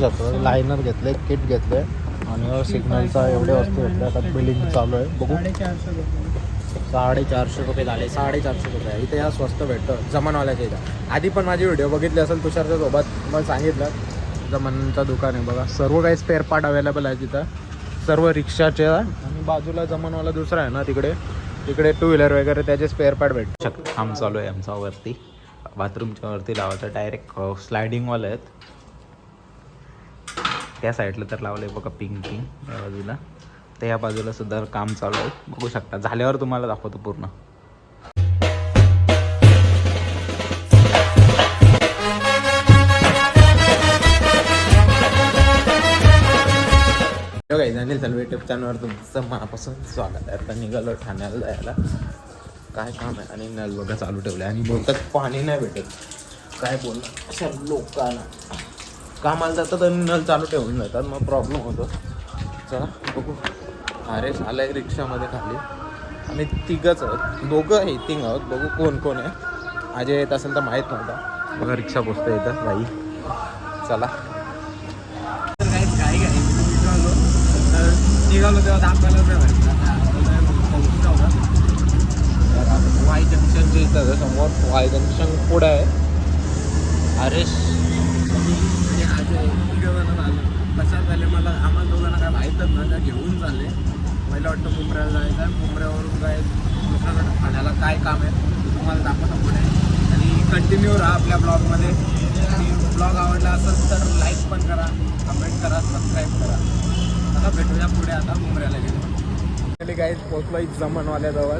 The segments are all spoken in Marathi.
शकतो लायनर घेतले किट घेतले आणि सिग्नलचा एवढे वस्तू घेतल्या. आता बिलिंग चालू आहे. बघू. साडेचारशे रुपये झाले. साडेचारशे रुपये. इथे या स्वस्त भेटतं. जमनवाल्याच्या इथं. आधी पण माझी व्हिडिओ बघितली असेल तुषारच्या सोबत. मला सांगितलं. जमनचं दुकान आहे बघा. सर्व काही स्पेअर पार्ट अवेलेबल आहे तिथं. सर्व रिक्षाचे आणि बाजूला जमनवाला दुसरा आहे ना तिकडे. तिकडे टू व्हीलर वगैरे त्याचे स्पेअर पार्ट भेटतात. काम चालू आहे आमचा वरती. बाथरूमच्या वरती लावायचं. डायरेक्ट स्लायडिंगवालं आहेत. त्या साईडला तर लावलं आहे बघा पिंक पिंक या बाजूला. तर या बाजूला सुद्धा काम चालू आहे. बघू शकता. झाल्यावर तुम्हाला दाखवतो पूर्ण. काही चालू युट्यूब चॅनलवर तुमचं मनापासून स्वागत आहे. आता निघालो ठाण्याला जायला. काय काम आहे? आणि नल बघा चालू ठेवलं आणि बोलतात पाणी नाही भेटत. काय बोलणार? अशा लोकांना. कामाला जातात आणि नळ चालू ठेवून जातात. मग प्रॉब्लेम होतो. चला बघू. अरे आहे रिक्षामध्ये खाली. आणि तिघंच आहोत. दोघं आहे तिघ आहोत. बघू कोण कोण आहे. अजय येत असेल तर माहीत नव्हता. बघा रिक्षा पोचतो येतं बाई. चला. निघालो तेव्हा दाखवायला वाय जे इथं समोर वाय जंक्शन पुढं आहे. अरे कशात झाले मला आम्हाला दोघांना काय माहीतच ना त्या घेऊन चालले मला वाटतं मुंबऱ्याला जायचं आणि मुंबऱ्यावरून काय दुसऱ्याकडे ठाण्याला काय काम आहे तुम्हाला दाखवतो पुढे आणि कंटिन्यू राहा आपल्या ब्लॉगमध्ये आणि ब्लॉग आवडला असेल तर लाईक पण करा कमेंट करा सबस्क्राईब करा आता भेटूया पुढे आता मुंबऱ्याला गेलो काही पोचलो एक जमनवाल्याजवळ.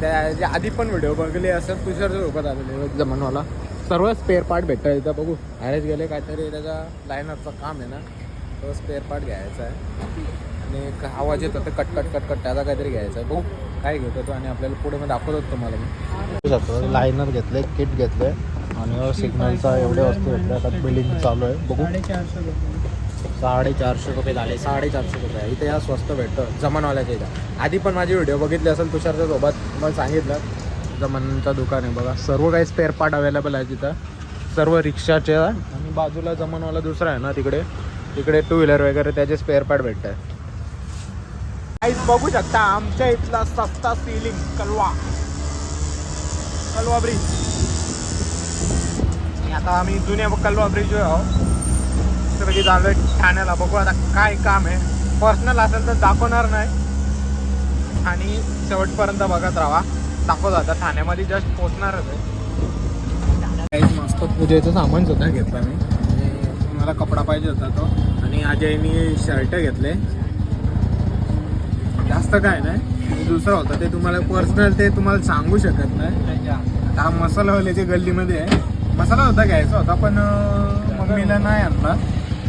त्या आधी पण व्हिडिओ बघले असं तुझ्या सोबत आलेले जमनवाला. सर्व स्पेअर पार्ट भेटतं इथं. बघू अरेच गेले काहीतरी त्याचा लायनरचं काम आहे ना तो स्पेअर पार्ट घ्यायचा आहे. आणि आवाज येतो तर कटकट कट कट त्याचा काहीतरी घ्यायचा आहे. बघू काय घेतो तो आणि आपल्याला पुढे मी दाखवतो तुम्हाला मी. लायनर घेतले किट घेतले आणि सिग्नलचा एवढे वस्तू घेतल्या आता बिलिंग चालू आहे. बघू. साडेचारशे रुपये झाले साडेचारशे रुपये. इथे या स्वस्त भेटतं जमानवाल्याच्या इथं. आधी पण माझी व्हिडिओ बघितली असेल तुषारच्या सोबत मला सांगितलं. जमनचं दुकान आहे बघा. सर्व काही स्पेअर पार्ट अवेलेबल आहे तिथं. सर्व रिक्षाचे आणि बाजूला जमानवाला दुसरा आहे ना तिकडे. तिकडे टू व्हीलर वगैरे त्याचे स्पेअर पार्ट भेटतात. काहीच बघू शकता आमच्या इथला सस्ता सिलिंग कलवा. कलवा ब्रिज आता आम्ही जुन्या कलवा ब्रिज आहोत. सगळी आहे. ठाण्याला बघू आता काय काम आहे. पर्सनल असेल तर दाखवणार नाही. आणि शेवटपर्यंत बघत राहा. दाखवत आता ठाण्यामध्ये जस्ट पोचणारच आहे. काही मस्त पूजेचं सामान सुद्धा घेतलं मी. आणि मला कपडा पाहिजे होता तो. आणि अजयनी शर्ट घेतले. जास्त काय नाही. दुसरं होतं ते तुम्हाला पर्सनल ते तुम्हाला सांगू शकत नाही. आता हा मसालावाल्याच्या गल्लीमध्ये आहे. मसाला होता घ्यायचा होता पण मम्मीला नाही आणला.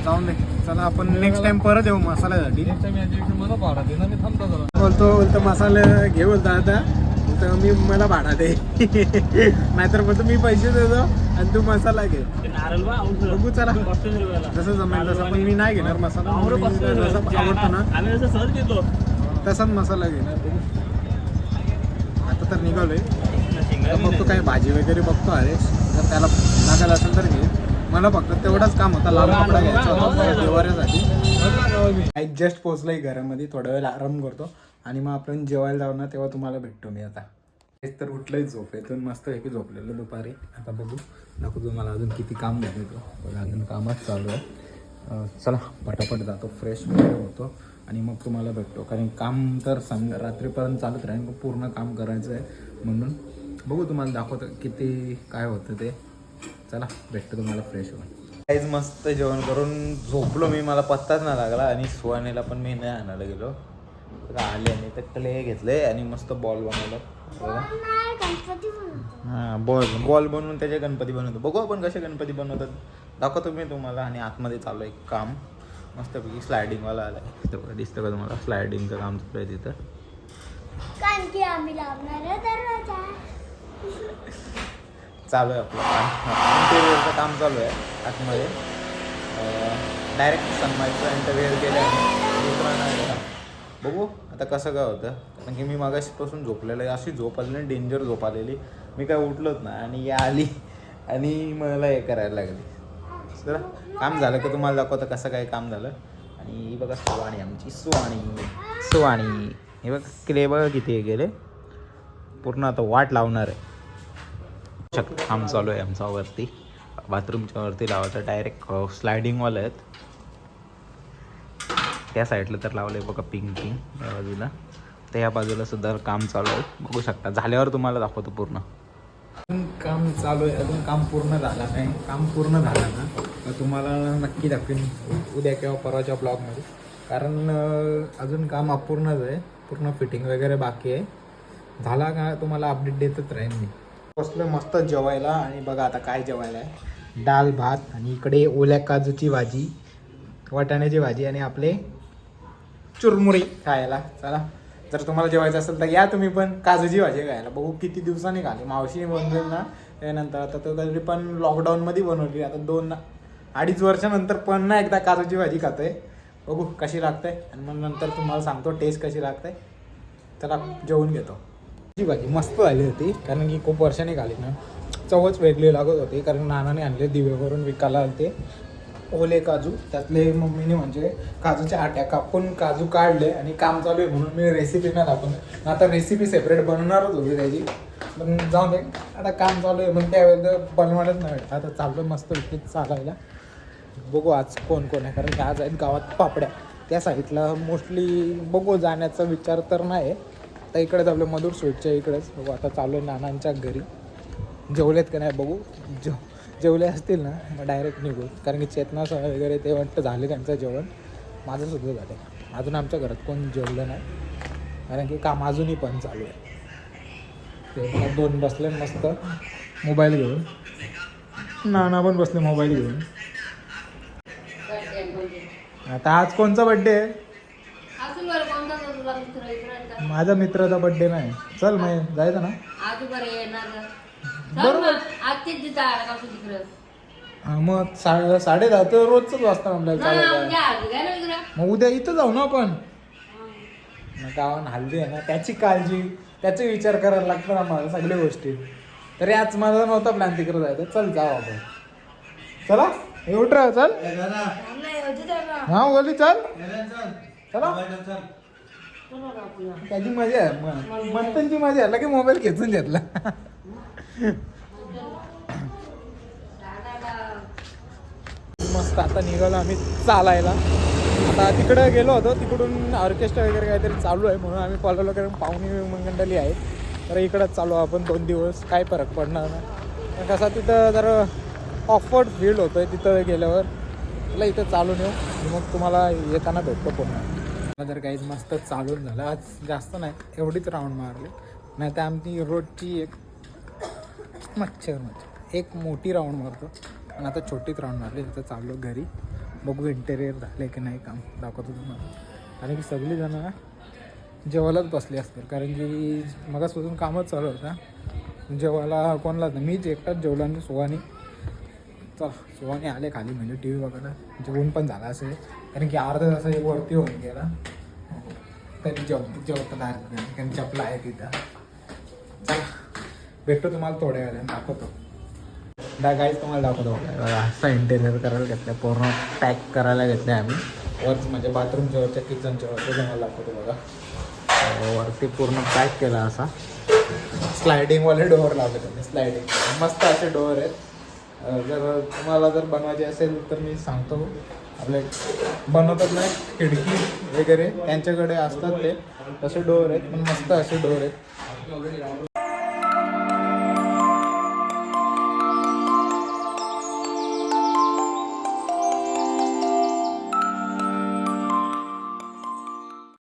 जाऊन दे. चला आपण नेक्स्ट टाइम परत येऊ मसाल्यासाठी. बोलतो बोलतो मसाले घे बोलतो आता. तर मी मला भाडा दे. नाहीतर बोलतो मी पैसे देतो आणि तू मसाला घे. बघू चला. जसं जमेल तसं पण मी नाही घेणार मसाला. जसं आवडतो ना. तसाच मसाला घेणार. आता तर निघालोय. बघतो काही भाजी वगैरे बघतो अरे जर त्याला टाकायला असेल तर घे. मला फक्त तेवढाच काम होता. लांब कपडा घ्यायचा होता. देवाऱ्यासाठी जस्ट पोचलोय घरामध्ये. थोडा वेळ आराम करतो. आणि मग आपण जेवायला जाऊ ना तेव्हा तुम्हाला भेटतो मी आता. तेच तर उठलंय झोपेतून मस्त की झोपलेलं दुपारी. आता बघू दाखवतो तुम्हाला अजून किती काम घेतो तो. अजून कामच चालू आहे. चला पटापट जातो फ्रेश वगैरे होतो आणि मग तुम्हाला भेटतो. कारण काम तर संग रात्रीपर्यंत चालत राहील मग पूर्ण काम करायचं आहे म्हणून. बघू तुम्हाला दाखवतो किती काय होतं ते. चला भेटतो तुम्हाला फ्रेश होऊन. काहीच मस्त जेवण करून झोपलो मी मला पत्ताच नाही लागला आणि सुहानेला पण मी नाही आणायला गेलो. आले आणि तर क्ले घेतले आणि मस्त बॉल बनवलं. बघा. हां बॉल बॉल बनवून त्याचे गणपती बनवतो. बघू आपण कसे गणपती बनवतात. दाखवतो मी तुम्हाला आणि आतमध्ये चालू आहे काम. मस्तपैकी स्लायडिंगवाला आला आहे तेवढं दिसतं का तुम्हाला? स्लायडिंगचं काम चालू आहे तिथं. कारण की आम्ही चालू आहे आपलं काम. इंटेरियरचं काम चालू आहे आतमध्ये. डायरेक्ट सनमाईचं इंटरव्ह्यू केला बघू आता कसं काय होतं? कारण की मी मागाशीपासून झोपलेलं आहे. अशी झोप आली डेंजर झोप आलेली. मी काय उठलोच ना आणि या आली आणि मला हे करायला लागली. चला काम झालं का तुम्हाला दाखवतं कसं काय काम झालं? आणि ही बघा सुवाणी आमची सुवाणी सुवाणी हे बघा किले बघा किती हे गेले पूर्ण आता वाट लावणार आहे. शक काम चालू आहे आमचा वरती बाथरूमच्या वरती लावायचं डायरेक्ट स्लायडिंगवालं आहेत. त्या साईडला तर लावलं आहे बघा पिंक पिंक या बाजूला. तर या बाजूला सुद्धा काम चालू आहे. बघू शकता. झाल्यावर तुम्हाला दाखवतो पूर्ण. अजून काम चालू आहे. अजून काम पूर्ण झालं नाही. काम पूर्ण झालं ना तर तुम्हाला नक्की दाखवेन उद्या किंवा परवाच्या ब्लॉगमध्ये कारण अजून काम अपूर्णच आहे. पूर्ण फिटिंग वगैरे बाकी आहे. झाला का तुम्हाला अपडेट देतच राहील मी. बसलो मस्त जेवायला आणि बघा आता काय जेवायला आहे. डाल भात आणि इकडे ओल्या काजूची भाजी वाटाण्याची भाजी आणि आपले चुरमुरी खायला चला. जर तुम्हाला जेवायचं असेल तर या तुम्ही पण काजूची भाजी खायला. बघू किती दिवसांनी खाली. मावशीने बनवेल ना त्यानंतर आता तो तरी पण लॉकडाऊनमध्ये बनवली. आता दोन अडीच वर्षानंतर पण ना एकदा काजूची भाजी खातोय. बघू कशी लागते आणि मग नंतर तुम्हाला सांगतो टेस्ट कशी लागते चला जेवून घेतो. जी भाजी मस्त झाली होती कारण की खूप वर्षांनी खाली ना. चवच वेगळी लागत होती कारण नानाने आणले दिवेवरून विकायला आले ओले काजू त्यातले मम्मीने म्हणजे काजूच्या आट्या कापून काजू काढले आणि काम चालू आहे म्हणून मी रेसिपी नाही दाखवून आता रेसिपी सेपरेट बनवणारच होती त्याची. पण जाऊ दे आता काम चालू आहे म्हणून त्यावेळेला बनवायलाच नाही आता चाललं मस्त विकत चालायला. बघू आज कोण कोण आहे कारण की आज आहेत गावात पापड्या. त्या साईडला मोस्टली बघू जाण्याचा विचार तर नाही आहे आता इकडेच आपलं मधुर स्वीटच्या इकडेच. बघू आता चालू आहे नानांच्या घरी. जेवलेत का नाही बघू. जेव जेवले असतील ना मग डायरेक्ट निघू. कारण की चेतना सह वगैरे ते वाटतं झाले त्यांचं जेवण. माझं सुद्धा झालं. अजून आमच्या घरात कोण जेवलं नाही. कारण की काम अजूनही पण चालू आहे. ते दोन बसले मस्त मोबाईल घेऊन. नाना पण बसले मोबाईल घेऊन. आता आज कोणचा बड्डे आहे? माझ्या मित्राचा बड्डे नाही. चल मग जायचं ना? बरोबर. मग, आज तेच तिथं आला का तुझी तिकडं? हा, मग सा साडे दहा तर रोजच वाजता आपल्याला नाही, चालायचं उद्या आज घ्या ना. मग उद्या इथं जाऊ ना आपण. मग गावान हल्ली आहे ना त्याची काळजी त्याचे विचार करायला लागतं ना मला सगळ्या गोष्टी. तरी आज माझा नव्हता प्लॅन तिकडे जायचं. चल जाऊ आपण. चला एवढं राहा चल? हा ओली चल चला. चला. त्याची मजा आहे मंथनची मजा आहे. लगे मोबाईल खेचून घेतला. मस्त आता निघालो आम्ही चालायला. आता तिकडं गेलो होतो तिकडून ऑर्केस्ट्रा वगैरे काहीतरी चालू आहे म्हणून आम्ही फॉलो कारण पाहुणे मंडळी आहे तर इकडंच चालू आपण दोन दिवस काय फरक पडणार नाही. पण कसं तिथं जर ऑफवर्ड फील्ड होतं आहे तिथं गेल्यावर. मला इथं चालून येऊ. मग तुम्हाला येताना भेटतो पुन्हा. जर काही मस्त चालून झालं. आज जास्त नाही एवढीच राऊंड मारली. नाही तर आमची रोडची एक मच्छर मच्छर एक मोठी राऊंड मारतो. आणि आता छोटीच राऊंड मारली. तिथं चाललो घरी. बघू इंटेरियर झाले की नाही काम. दाखवतो तुम्हाला. कारण की सगळीजणं जेवायलाच बसले असतील. कारण की मगासपासून कामच चालू होता. जेवायला कोणलाच नाही. मीच एकटाच जेवलो आणि सुहानी. चल सुवानी आले खाली. म्हणजे टी व्ही बघायला. जेवण पण झालं असेल. कारण की अर्धा तास एक वरती होऊन गेला. तरी जेव जेवता आलं कारण चपला आहे तिथं. चला. भेटतो तुम्हाला थोड्या वेळाने दाखवतो. दा गाईज तुम्हाला दाखवतो. बघा. असा इंटेरियर करायला घेतलं पूर्ण पॅक करायला घेतलं आम्ही. वरच म्हणजे बाथरूमच्या वरच्या किचनच्या वरचं तुम्हाला दाखवतो बघा. वरती पूर्ण पॅक केला असा. स्लायडिंगवाले डोअर लावले त्यांनी स्लायडिंग मस्त असे डोअर आहेत. जर तुम्हाला जर बनवायचे असेल तर मी सांगतो. आपले बनवतात नाही खिडकी वगैरे त्यांच्याकडे असतात ते. तसे डोअर आहेत पण मस्त असे डोअर आहेत.